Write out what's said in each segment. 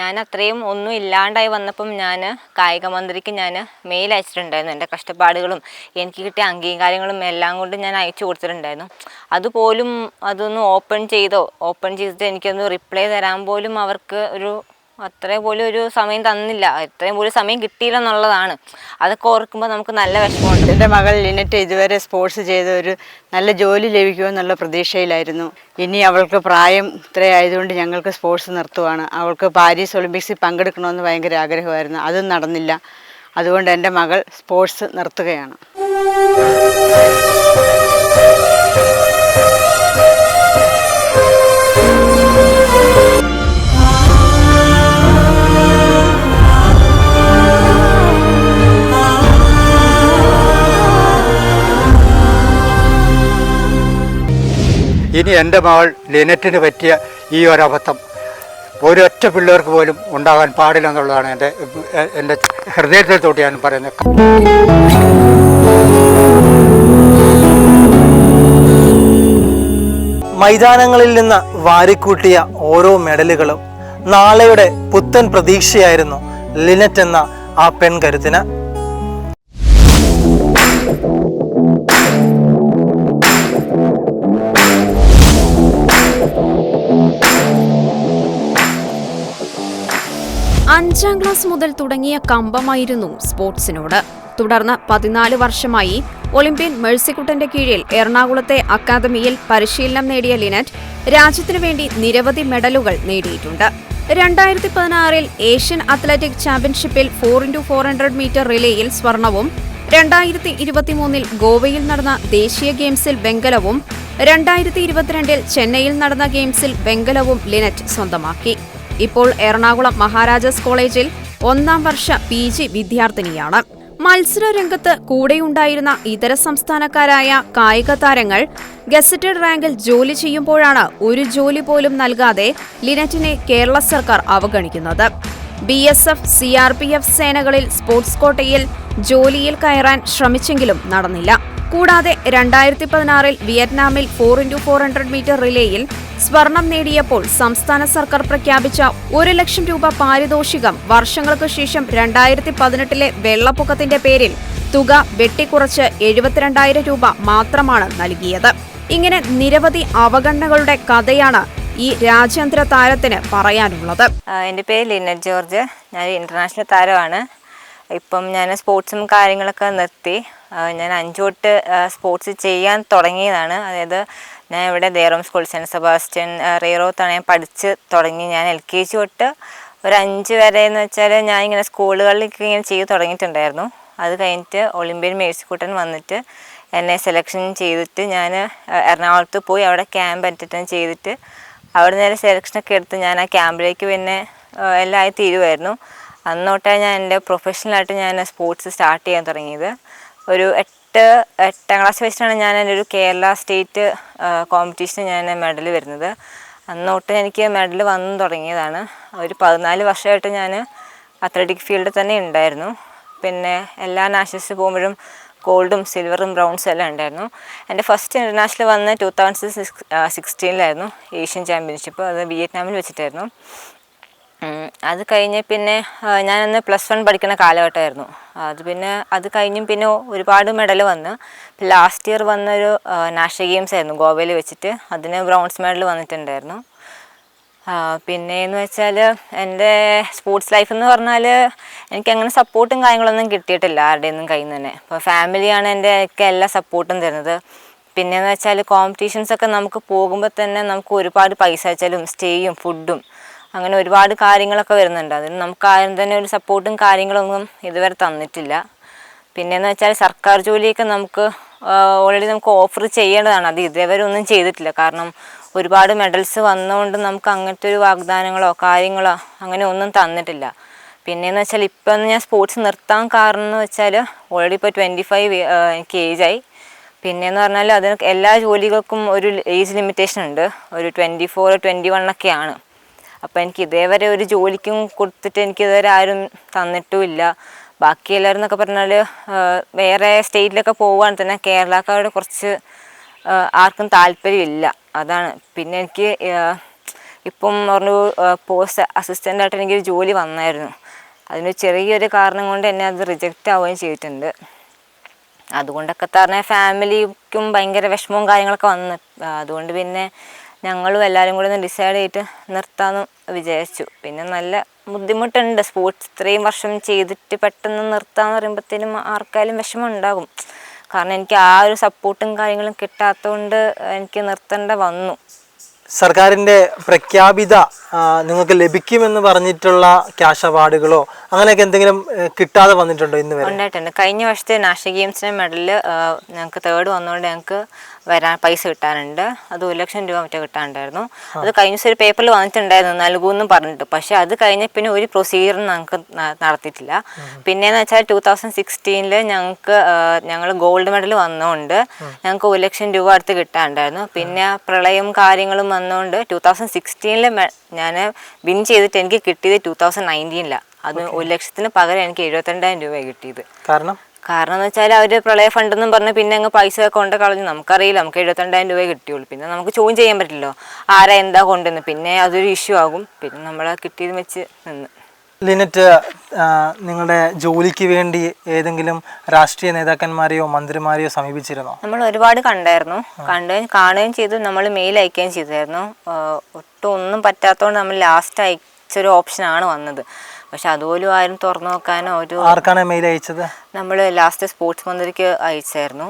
ഞാൻ അത്രയും ഒന്നും ഇല്ലാണ്ടായി വന്നപ്പം ഞാൻ കായിക മന്ത്രിക്ക് ഞാൻ മെയിൽ അയച്ചിട്ടുണ്ടായിരുന്നു. എന്റെ കഷ്ടപ്പാടുകളും എനിക്ക് കിട്ടിയ അംഗീകാരങ്ങളും എല്ലാം കൊണ്ട് ഞാൻ അയച്ചു കൊടുത്തിട്ടുണ്ടായിരുന്നു. അതുപോലും അതൊന്ന് ഓപ്പൺ ചെയ്തോ? ഓപ്പൺ ചെയ്തിട്ട് എനിക്കൊന്ന് റിപ്ലൈ തരാൻ പോലും അവർക്ക് ഒരു അത്രയും പോലും ഒരു സമയം തന്നില്ല. അത്രയും പോലും സമയം കിട്ടിയില്ല എന്നുള്ളതാണ്. അതൊക്കെ ഓർക്കുമ്പോൾ നമുക്ക് നല്ല വിഷമമുണ്ട്. എന്റെ മകൾ ലിനറ്റ് ഇതുവരെ സ്പോർട്സ് ചെയ്ത ഒരു നല്ല ജോലി ലഭിക്കുമെന്നുള്ള പ്രതീക്ഷയിലായിരുന്നു. ഇനി അവൾക്ക് പ്രായം ഇത്രയായതുകൊണ്ട് ഞങ്ങൾക്ക് സ്പോർട്സ് നിർത്തുവാണ്. അവൾക്ക് പാരീസ് ഒളിമ്പിക്സിൽ പങ്കെടുക്കണമെന്ന് ഭയങ്കര ആഗ്രഹമായിരുന്നു. അതും നടന്നില്ല. അതുകൊണ്ട് എന്റെ മകൾ സ്പോർട്സ് നിർത്തുകയാണ്. ഇനി എന്റെ മകൾ ലിനറ്റിന് പറ്റിയ ഈ ഒരബദ്ധം ഒരൊറ്റ പിള്ളേർക്ക് പോലും ഉണ്ടാകാൻ പാടില്ല എന്നുള്ളതാണ് എന്റെ എന്റെ ഹൃദയത്തിൽ തൊട്ട് ഞാൻ പറയുന്നത് മൈതാനങ്ങളിൽ നിന്ന് വാരിക്കൂട്ടിയ ഓരോ മെഡലുകളും നാളെയുടെ പുത്തൻ പ്രതീക്ഷയായിരുന്നു ലിനറ്റ് എന്ന ആ പെൺകരുത്തിന്. അഞ്ചാം ക്ലാസ് മുതൽ തുടങ്ങിയ കമ്പമായിരുന്നു സ്പോർട്സിനോട്. തുടർന്ന് പതിനാല് വർഷമായി ഒളിമ്പ്യൻ മേഴ്സിക്കുട്ടന്റെ കീഴിൽ എറണാകുളത്തെ അക്കാദമിയിൽ പരിശീലനം നേടിയ ലിനറ്റ് രാജ്യത്തിനു വേണ്ടി നിരവധി മെഡലുകൾ നേടിയിട്ടുണ്ട്. രണ്ടായിരത്തി പതിനാറിൽ ഏഷ്യൻ അത്ലറ്റിക് ചാമ്പ്യൻഷിപ്പിൽ four into four hundred metre റിലേയിൽ സ്വർണവും രണ്ടായിരത്തി ഇരുപത്തിമൂന്നിൽ ഗോവയിൽ നടന്ന ദേശീയ ഗെയിംസിൽ വെങ്കലവും രണ്ടായിരത്തി ഇരുപത്തിരണ്ടിൽ ചെന്നൈയിൽ നടന്ന ഗെയിംസിൽ വെങ്കലവും ലിനറ്റ് സ്വന്തമാക്കി. ഇപ്പോൾ എറണാകുളം മഹാരാജാസ് കോളേജിൽ ഒന്നാം വർഷ പി ജി വിദ്യാർത്ഥിനിയാണ്. മത്സര രംഗത്ത് കൂടെയുണ്ടായിരുന്ന ഇതര സംസ്ഥാനക്കാരായ കായിക താരങ്ങൾ ഗസറ്റഡ് റാങ്കിൽ ജോലി ചെയ്യുമ്പോഴാണ് ഒരു ജോലി പോലും നൽകാതെ ലിനറ്റിനെ കേരള സർക്കാർ അവഗണിക്കുന്നത്. B S F C R P F സേനകളിൽ sports കോട്ടയിൽ ജോലിയിൽ കയറാൻ ശ്രമിച്ചെങ്കിലും നടന്നില്ല. കൂടാതെ രണ്ടായിരത്തി പതിനാറിൽ വിയറ്റ്നാമിൽ four into four hundred metre റിലേയിൽ സ്വർണം നേടിയപ്പോൾ സംസ്ഥാന സർക്കാർ പ്രഖ്യാപിച്ച ഒരു ലക്ഷം രൂപ പാരിതോഷികം വർഷങ്ങൾക്കു ശേഷം രണ്ടായിരത്തി പതിനെട്ടിലെ വെള്ളപ്പൊക്കത്തിന്റെ പേരിൽ തുക വെട്ടിക്കുറച്ച് എഴുപത്തിരണ്ടായിരം രൂപ മാത്രമാണ് നൽകിയത്. ഇങ്ങനെ നിരവധി അവഗണനകളുടെ കഥയാണ് ഈ രാജ്യാന്തര താരത്തിന് പറയാനുള്ളത്. എന്റെ പേര് ലിനറ്റ് ജോർജ്. ഞാൻ ഇന്റർനാഷണൽ താരമാണ്. ഇപ്പം ഞാൻ സ്പോർട്സും കാര്യങ്ങളൊക്കെ നിർത്തി. ഞാൻ അഞ്ചു തൊട്ട് സ്പോർട്സ് ചെയ്യാൻ തുടങ്ങിയതാണ്. അതായത് ഞാൻ ഇവിടെ ദേറോം സ്കൂൾ സെന്റ് സെബാസ്റ്റ്യൻ റീറോത്താണ് ഞാൻ പഠിച്ച് തുടങ്ങി. ഞാൻ എൽ കെ ജി തൊട്ട് ഒരു അഞ്ച് വരെ എന്ന് വെച്ചാൽ ഞാൻ ഇങ്ങനെ സ്കൂളുകളിൽ ഇങ്ങനെ ചെയ്ത് തുടങ്ങിയിട്ടുണ്ടായിരുന്നു. അത് കഴിഞ്ഞിട്ട് ഒളിമ്പ്യൻ മേഴ്സിക്കുട്ടൻ വന്നിട്ട് എന്നെ സെലക്ഷൻ ചെയ്തിട്ട് ഞാൻ എറണാകുളത്ത് പോയി അവിടെ ക്യാമ്പ് അറ്റൻഡ് ചെയ്തിട്ട് അവിടെ നേരെ സെലക്ഷനൊക്കെ എടുത്ത് ഞാൻ ആ ക്യാമ്പിലേക്ക് പിന്നെ എല്ലാം ആയി തീരുമായിരുന്നു അന്നോട്ടാണ് ഞാൻ എന്റെ പ്രൊഫഷണലായിട്ട് ഞാൻ സ്പോർട്സ് സ്റ്റാർട്ട് ചെയ്യാൻ തുടങ്ങിയത്. ഒരു എട്ട് എട്ടാം ക്ലാസ് വെച്ചിട്ടാണ് ഞാൻ എന്റെ ഒരു കേരള സ്റ്റേറ്റ് കോമ്പറ്റീഷന് ഞാൻ മെഡൽ വരുന്നത്. അന്നോട്ട് എനിക്ക് മെഡൽ വന്നു തുടങ്ങിയതാണ്. ഒരു പതിനാല് വർഷമായിട്ട് ഞാൻ അത്ലറ്റിക് ഫീൽഡിൽ തന്നെ ഉണ്ടായിരുന്നു. പിന്നെ എല്ലാ നാഷണൽസ് പോകുമ്പോഴും ഗോൾഡും സിൽവറും ബ്രൗൺസും എല്ലാം ഉണ്ടായിരുന്നു. എന്റെ ഫസ്റ്റ് ഇന്റർനാഷണൽ വന്ന് ടൂ തൗസൻഡ് സിക്സ് സിക്സ്റ്റീനിലായിരുന്നു ഏഷ്യൻ ചാമ്പ്യൻഷിപ്പ് അത് വിയറ്റ്നാമിൽ വെച്ചിട്ടായിരുന്നു. അത് കഴിഞ്ഞ് പിന്നെ ഞാനന്ന് പ്ലസ് വൺ പഠിക്കുന്ന കാലഘട്ടമായിരുന്നു. അത് പിന്നെ അത് കഴിഞ്ഞും പിന്നെ ഒരുപാട് മെഡൽ വന്ന് ലാസ്റ്റ് ഇയർ വന്നൊരു നാഷണൽ ഗെയിംസ് ആയിരുന്നു ഗോവയിൽ വെച്ചിട്ട്. അതിന് ബ്രോൺസ് മെഡൽ വന്നിട്ടുണ്ടായിരുന്നു. പിന്നെയെന്ന് വെച്ചാൽ എന്റെ സ്പോർട്സ് ലൈഫ് എന്ന് പറഞ്ഞാൽ എനിക്ക് അങ്ങനെ സപ്പോർട്ടും കാര്യങ്ങളൊന്നും കിട്ടിയിട്ടില്ല ആരുടെയൊന്നും കയ്യിൽ നിന്ന് തന്നെ. അപ്പോൾ ഫാമിലിയാണ് എന്റെ ഒക്കെ എല്ലാ സപ്പോർട്ടും തരുന്നത്. പിന്നെയെന്ന് വെച്ചാൽ കോമ്പറ്റീഷൻസൊക്കെ നമുക്ക് പോകുമ്പോൾ തന്നെ നമുക്ക് ഒരുപാട് പൈസ വെച്ചാലും സ്റ്റേയും ഫുഡും അങ്ങനെ ഒരുപാട് കാര്യങ്ങളൊക്കെ വരുന്നുണ്ട്. അതിന് നമുക്ക് ആരും തന്നെ ഒരു സപ്പോർട്ടും കാര്യങ്ങളൊന്നും ഇതുവരെ തന്നിട്ടില്ല. പിന്നെയെന്ന് വെച്ചാൽ സർക്കാർ ജോലിയൊക്കെ നമുക്ക് ഓൾറെഡി നമുക്ക് ഓഫർ ചെയ്യേണ്ടതാണ്. അത് ഇതേവരെ ഒന്നും ചെയ്തിട്ടില്ല. കാരണം ഒരുപാട് മെഡൽസ് വന്നുകൊണ്ട് നമുക്ക് അങ്ങനത്തെ ഒരു വാഗ്ദാനങ്ങളോ കാര്യങ്ങളോ അങ്ങനെ ഒന്നും തന്നിട്ടില്ല. പിന്നെയെന്ന് വെച്ചാൽ ഇപ്പം ഞാൻ സ്പോർട്സ് നിർത്താൻ കാരണം എന്ന് വെച്ചാൽ ഓൾറെഡി ഇപ്പോൾ ട്വന്റി ഫൈവ് എനിക്ക് ഏജായി പിന്നെയെന്ന് പറഞ്ഞാൽ അതിന് എല്ലാ ജോലികൾക്കും ഒരു ഏജ് ലിമിറ്റേഷൻ ഉണ്ട്. ഒരു ട്വന്റി ഫോർ ട്വന്റി വൺ ഒക്കെയാണ്. അപ്പോൾ എനിക്ക് ഇതേവരെ ഒരു ജോലിക്കും കൊടുത്തിട്ട് എനിക്ക് ഇതുവരെ ആരും തന്നിട്ടുമില്ല. ബാക്കി എല്ലാവരും എന്നൊക്കെ പറഞ്ഞാൽ വേറെ സ്റ്റേറ്റിലൊക്കെ പോവുകയാണെങ്കിൽ തന്നെ കേരളക്കാരോട് കുറച്ച് ആർക്കും താല്പര്യമില്ല. അതാണ്. പിന്നെ എനിക്ക് ഇപ്പം പറഞ്ഞു പോസ്റ്റ് അസിസ്റ്റന്റായിട്ട് എനിക്കൊരു ജോലി വന്നായിരുന്നു. അതിന് ചെറിയൊരു കാരണം കൊണ്ട് എന്നെ അത് റിജക്റ്റ് ആവുകയും ചെയ്തിട്ടുണ്ട്. അതുകൊണ്ടൊക്കെ തന്നെ ഫാമിലിക്കും ഭയങ്കര വിഷമവും കാര്യങ്ങളൊക്കെ വന്ന് അതുകൊണ്ട് പിന്നെ ഞങ്ങളും എല്ലാവരും കൂടെ ഒന്ന് ഡിസൈഡ് ചെയ്തിട്ട് നിർത്താമെന്ന് വിചാരിച്ചു. പിന്നെ നല്ല ബുദ്ധിമുട്ടുണ്ട്. സ്പോർട്സ് ഇത്രയും വർഷം ചെയ്തിട്ട് പെട്ടെന്ന് നിർത്താമെന്ന് പറയുമ്പോഴത്തേനും ആർക്കായാലും വിഷമം ഉണ്ടാകും കാരണം എനിക്ക് ആ ഒരു സപ്പോർട്ടും കാര്യങ്ങളും കിട്ടാത്തതുകൊണ്ട് എനിക്ക് നിർത്തേണ്ട വന്നു. സർക്കാരിന്റെ പ്രഖ്യാപിത നിങ്ങൾക്ക് ലഭിക്കുമെന്ന് പറഞ്ഞിട്ടുള്ള ക്യാഷ് അവാർഡുകളോ അങ്ങനെയൊക്കെ എന്തെങ്കിലും കിട്ടാതെ വന്നിട്ടുണ്ടോ ഇന്ന് ഉണ്ടായിട്ടുണ്ട്. കഴിഞ്ഞ വർഷത്തെ നാഷണൽ ഗെയിംസിന്റെ മെഡൽ ഞങ്ങൾക്ക് തേർഡ് വന്നതുകൊണ്ട് ഞങ്ങൾക്ക് വരാൻ പൈസ കിട്ടാനുണ്ട്. അത് ഒരു ലക്ഷം രൂപ മറ്റോ കിട്ടാനുണ്ടായിരുന്നു അത് കഴിഞ്ഞ ദിവസം ഒരു പേപ്പറിൽ വന്നിട്ടുണ്ടായിരുന്നു നൽകുമെന്നും പറഞ്ഞിട്ട്. പക്ഷെ അത് കഴിഞ്ഞ പിന്നെ ഒരു പ്രൊസീജിയറും ഞങ്ങൾക്ക് നടത്തിയിട്ടില്ല. പിന്നെയെന്ന് വെച്ചാൽ ടൂ തൗസൻഡ് സിക്സ്റ്റീനിൽ ഞങ്ങൾക്ക് ഞങ്ങൾ ഗോൾഡ് മെഡൽ വന്നതുകൊണ്ട് ഞങ്ങൾക്ക് ഒരു ലക്ഷം രൂപ അടുത്ത് കിട്ടാനുണ്ടായിരുന്നു പിന്നെ പ്രളയം കാര്യങ്ങളും വന്നതുകൊണ്ട് ടൂ തൗസൻഡ് സിക്സ്റ്റീനിൽ ഞാൻ വിൻ ചെയ്തിട്ട് എനിക്ക് കിട്ടിയത് ടൂ തൗസൻഡ് നയന്റീനിലാണ് അത് ഒരു ലക്ഷത്തിന് പകരം എനിക്ക് എഴുപത്തിരണ്ടായിരം രൂപ കിട്ടിയത്. കാരണം? കാരണം എന്ന് വെച്ചാൽ അവർ പ്രളയ ഫണ്ടെന്നും പറഞ്ഞ് പിന്നെ അങ്ങ് പൈസ ഒക്കെ കൊണ്ട് കളഞ്ഞു. നമുക്കറിയില്ല. നമുക്ക് എഴുപത്തിരണ്ടായിരം രൂപയെ കിട്ടിയുള്ളൂ. പിന്നെ നമുക്ക് ചോദ്യം ചെയ്യാൻ പറ്റില്ലല്ലോ. ആരാ എന്താ കൊണ്ടുവന്ന് പിന്നെ അതൊരു ഇഷ്യൂ ആകും. പിന്നെ നമ്മൾ കിട്ടിയത് വെച്ച് നിന്ന്. ലിനറ്റ് നിങ്ങളുടെ ജോലിക്ക് വേണ്ടി ഏതെങ്കിലും രാഷ്ട്രീയ നേതാക്കന്മാരെയോ മന്ത്രിമാരെയോ സമീപിച്ചിരുന്നോ? നമ്മൾ ഒരുപാട് കണ്ടായിരുന്നു. കണ്ടുകയും കാണുകയും ചെയ്തു. നമ്മൾ മെയിൽ അയക്കുകയും ചെയ്തായിരുന്നു. ഒട്ടും ഒന്നും പറ്റാത്തതുകൊണ്ട് നമ്മൾ ലാസ്റ്റ് അയച്ചൊരു ഓപ്ഷനാണ് വന്നത്. പക്ഷെ അതുപോലും ആരും തുറന്നു നോക്കാനോ ഒരു ആർക്കാണ് മെയിൽ അയച്ചത്? നമ്മൾ ലാസ്റ്റ് സ്പോർട്സ് മന്ത്രിക്ക് അയച്ചായിരുന്നു.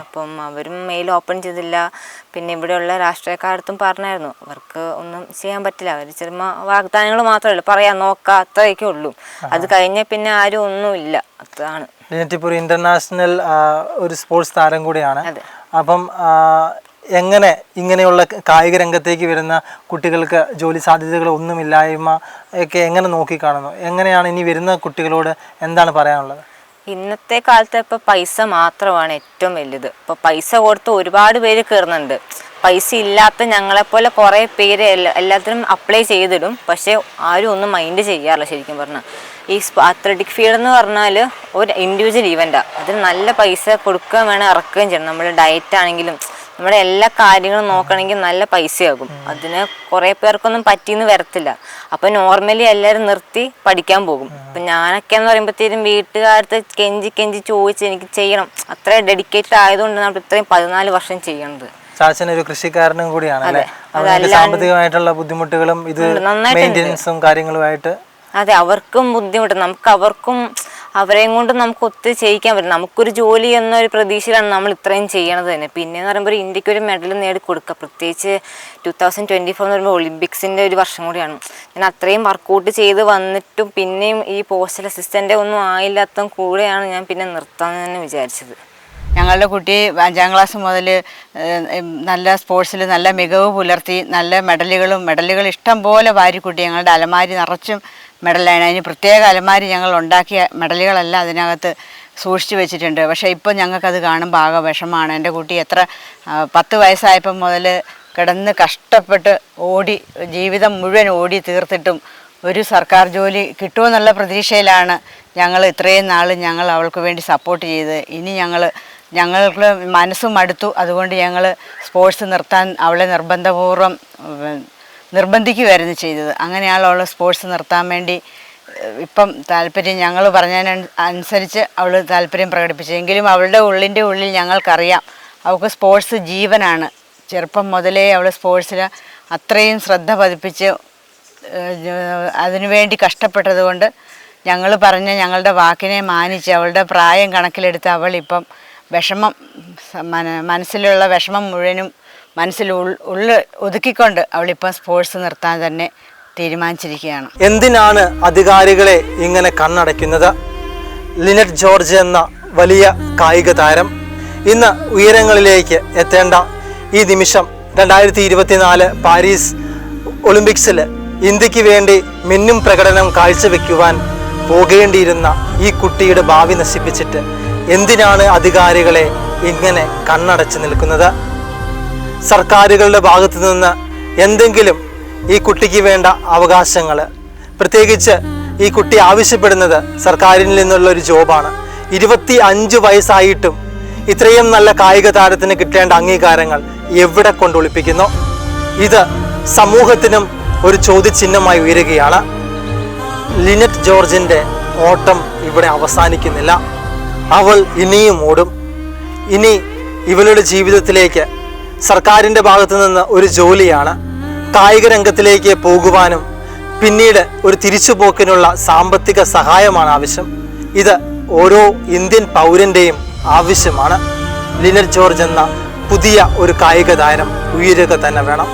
അപ്പം അവരും മെയിൽ ഓപ്പൺ ചെയ്തില്ല. പിന്നെ ഇവിടെയുള്ള രാഷ്ട്രീയക്കാരത്തും പറഞ്ഞായിരുന്നു അവർക്ക് ഒന്നും ചെയ്യാൻ പറ്റില്ല. അവർ ചെറുമ വാഗ്ദാനങ്ങൾ മാത്രമേ ഉള്ളൂ. പറയാം നോക്കാം അത്രയൊക്കെ ഉള്ളൂ. അത് കഴിഞ്ഞ പിന്നെ ആരും ഒന്നുമില്ല. അതാണ്. ഒരു ഇന്റർനാഷണൽ ഒരു സ്പോർട്സ് താരം കൂടിയാണ്. അപ്പം എങ്ങനെ ഇങ്ങനെയുള്ള കായിക രംഗത്തേക്ക് വരുന്ന കുട്ടികൾക്ക് ജോലി സാധ്യതകൾ ഒന്നുമില്ലായ്മ ഒക്കെ എങ്ങനെ നോക്കിക്കാണുന്നു? എങ്ങനെയാണ് ഇനി വരുന്ന കുട്ടികളോട് എന്താണ് പറയാനുള്ളത്? ഇന്നത്തെ കാലത്ത് ഇപ്പോൾ പൈസ മാത്രമാണ് ഏറ്റവും വലുത്. ഇപ്പോൾ പൈസ കൊടുത്ത് ഒരുപാട് പേര് കയറുന്നുണ്ട്. പൈസ ഇല്ലാത്ത ഞങ്ങളെപ്പോലെ കുറേ പേര് എല്ലാ എല്ലാത്തിനും അപ്ലൈ ചെയ്തിടും. പക്ഷേ ആരും ഒന്നും മൈൻഡ് ചെയ്യാറില്ല ശരിക്കും പറഞ്ഞാൽ ഈ അത്ലറ്റിക് ഫീൽഡ് എന്ന് പറഞ്ഞാൽ ഒരു ഇൻഡിവിജ്വൽ ഈവന്റാണ് അതിന് നല്ല പൈസ കൊടുക്കുകയും വേണം ഇറക്കുകയും ചെയ്യണം. നമ്മൾ ഡയറ്റ് ആണെങ്കിലും നമ്മുടെ എല്ലാ കാര്യങ്ങളും നോക്കണമെങ്കിൽ നല്ല പൈസയാകും. അതിന് കുറെ പേർക്കൊന്നും പറ്റിയെന്ന് വരത്തില്ല. അപ്പൊ നോർമലി എല്ലാവരും നിർത്തി പഠിക്കാൻ പോകും. അപ്പൊ ഞാനൊക്കെ എന്ന് പറയുമ്പോഴത്തേനും വീട്ടുകാരത്ത് കെഞ്ചി കെഞ്ചി ചോദിച്ച് എനിക്ക് ചെയ്യണം. അത്ര ഡെഡിക്കേറ്റഡ് ആയതുകൊണ്ട് നമ്മൾ ഇത്രയും പതിനാല് വർഷം ചെയ്യണത്. ചാച്ചൻ ഒരു കൃഷിക്കാരനും കൂടിയാണ് അല്ലേ. സാമ്പത്തികമായിട്ടുള്ള ബുദ്ധിമുട്ടുകളും ഇത്. മെയിന്റെനൻസും കാര്യങ്ങളുമായിട്ട് അതെ അവർക്കും ബുദ്ധിമുട്ട്. നമുക്ക് അവർക്കും അവരെയും കൊണ്ട് നമുക്ക് ഒത്തിരി ചെയ്യിക്കാൻ പറ്റും. നമുക്കൊരു ജോലി എന്നൊരു പ്രതീക്ഷയിലാണ് നമ്മൾ ഇത്രയും ചെയ്യണത് തന്നെ. പിന്നെ എന്ന് പറയുമ്പോൾ ഇന്ത്യയ്ക്ക് ഒരു മെഡൽ നേടി കൊടുക്കുക പ്രത്യേകിച്ച് ടു തൗസൻഡ് ട്വന്റി ഫോർ എന്ന് പറയുമ്പോൾ ഒളിമ്പിക്സിന്റെ ഒരു വർഷം കൂടിയാണ്. ഞാൻ അത്രയും വർക്കൗട്ട് ചെയ്ത് വന്നിട്ടും പിന്നെയും ഈ പോസ്റ്റൽ അസിസ്റ്റന്റ് ഒന്നും ആയില്ലാത്ത കൂടെയാണ് ഞാൻ പിന്നെ നിർത്താമെന്ന് തന്നെ വിചാരിച്ചത്. ഞങ്ങളുടെ കുട്ടി അഞ്ചാം ക്ലാസ് മുതൽ നല്ല സ്പോർട്സിൽ നല്ല മികവ് പുലർത്തി നല്ല മെഡലുകളും മെഡലുകൾ ഇഷ്ടം പോലെ വാരിക്കുട്ടി ഞങ്ങളുടെ അലമാരി നിറച്ചും മെഡലാണ് അതിന് പ്രത്യേക അലമാരി ഞങ്ങൾ ഉണ്ടാക്കിയ മെഡലുകളെല്ലാം അതിനകത്ത് സൂക്ഷിച്ചു വെച്ചിട്ടുണ്ട്. പക്ഷേ ഇപ്പോൾ ഞങ്ങൾക്കത് കാണുമ്പോൾ ആകെ വിഷമാണ് എന്റെ കുട്ടി എത്ര പത്ത് വയസ്സായപ്പം മുതൽ കിടന്ന് കഷ്ടപ്പെട്ട് ഓടി ജീവിതം മുഴുവൻ ഓടി തീർത്തിട്ടും ഒരു സർക്കാർ ജോലി കിട്ടുമെന്നുള്ള പ്രതീക്ഷയിലാണ് ഞങ്ങൾ ഇത്രയും നാൾ ഞങ്ങൾ അവൾക്ക് വേണ്ടി സപ്പോർട്ട് ചെയ്ത് ഇനി ഞങ്ങൾ ഞങ്ങൾക്ക് മനസ്സും അടുത്തു അതുകൊണ്ട് ഞങ്ങൾ സ്പോർട്സ് നിർത്താൻ അവളെ നിർബന്ധപൂർവം നിർബന്ധിക്കുകയായിരുന്നു ചെയ്തത്. അങ്ങനെയാണ് അവൾ സ്പോർട്സ് നിർത്താൻ വേണ്ടി ഇപ്പം താല്പര്യം ഞങ്ങൾ പറഞ്ഞതിന് അനുസരിച്ച് അവൾ താല്പര്യം പ്രകടിപ്പിച്ചു. എങ്കിലും അവളുടെ ഉള്ളിന്റെ ഉള്ളിൽ ഞങ്ങൾക്കറിയാം അവൾക്ക് സ്പോർട്സ് ജീവനാണ്. ചെറുപ്പം മുതലേ അവൾ സ്പോർട്സിൽ അത്രയും ശ്രദ്ധ പതിപ്പിച്ച് അതിനുവേണ്ടി കഷ്ടപ്പെട്ടതുകൊണ്ട് ഞങ്ങൾ പറഞ്ഞ ഞങ്ങളുടെ വാക്കിനെ മാനിച്ച് അവളുടെ പ്രായം കണക്കിലെടുത്ത് അവളിപ്പം വിഷമം മനസ്സിലുള്ള വിഷമം മുഴുവനും മനസ്സിൽ ഉള്ള ഉള്ളിൽ ഒതുക്കിക്കൊണ്ട് അവളിപ്പം സ്പോർട്സ് നിർത്താൻ തന്നെ തീരുമാനിച്ചിരിക്കുകയാണ്. എന്തിനാണ് അധികാരികളെ ഇങ്ങനെ കണ്ണടയ്ക്കുന്നത്? ലിനറ്റ് ജോർജ് എന്ന വലിയ കായിക താരം ഇന്ന് ഉയരങ്ങളിലേക്ക് എത്തേണ്ട ഈ നിമിഷം രണ്ടായിരത്തി ഇരുപത്തിനാല് പാരീസ് ഒളിമ്പിക്സിൽ ഇന്ത്യയ്ക്ക് വേണ്ടി മിന്നും പ്രകടനം കാഴ്ചവെക്കുവാൻ പോകേണ്ടിയിരുന്ന ഈ കുട്ടിയുടെ ഭാവി നശിപ്പിച്ചിട്ട് എന്തിനാണ് അധികാരികളെ ഇങ്ങനെ കണ്ണടച്ച് നിൽക്കുന്നത്? സർക്കാരുകളുടെ ഭാഗത്തു നിന്ന് എന്തെങ്കിലും ഈ കുട്ടിക്ക് വേണ്ട അവകാശങ്ങൾ. പ്രത്യേകിച്ച് ഈ കുട്ടി ആവശ്യപ്പെടുന്നത് സർക്കാരിൽ നിന്നുള്ള ഒരു ജോബാണ്. ഇരുപത്തി അഞ്ച് വയസ്സായിട്ടും ഇത്രയും നല്ല കായിക താരത്തിന് കിട്ടേണ്ട അംഗീകാരങ്ങൾ എവിടെ കൊണ്ടൊളിപ്പിക്കുന്നു? ഇത് സമൂഹത്തിനും ഒരു ചോദ്യചിഹ്നമായി ഉയരുകയാണ്. ലിനറ്റ് ജോർജിന്റെ ഓട്ടം ഇവിടെ അവസാനിക്കുന്നില്ല. അവൾ ഇനിയും ഓടും. ഇനി ഇവളുടെ ജീവിതത്തിലേക്ക് സർക്കാരിന്റെ ഭാഗത്തു നിന്ന് ഒരു ജോലിയാണ് കായിക രംഗത്തിലേക്ക് പോകുവാനും പിന്നീട് ഒരു തിരിച്ചുപോക്കിനുള്ള സാമ്പത്തിക സഹായമാണ് ആവശ്യം. ഇത് ഓരോ ഇന്ത്യൻ പൗരന്റെയും ആവശ്യമാണ്. ലിനൽ ജോർജ് എന്ന പുതിയ ഒരു കായിക താരം ഉയരുക തന്നെ വേണം.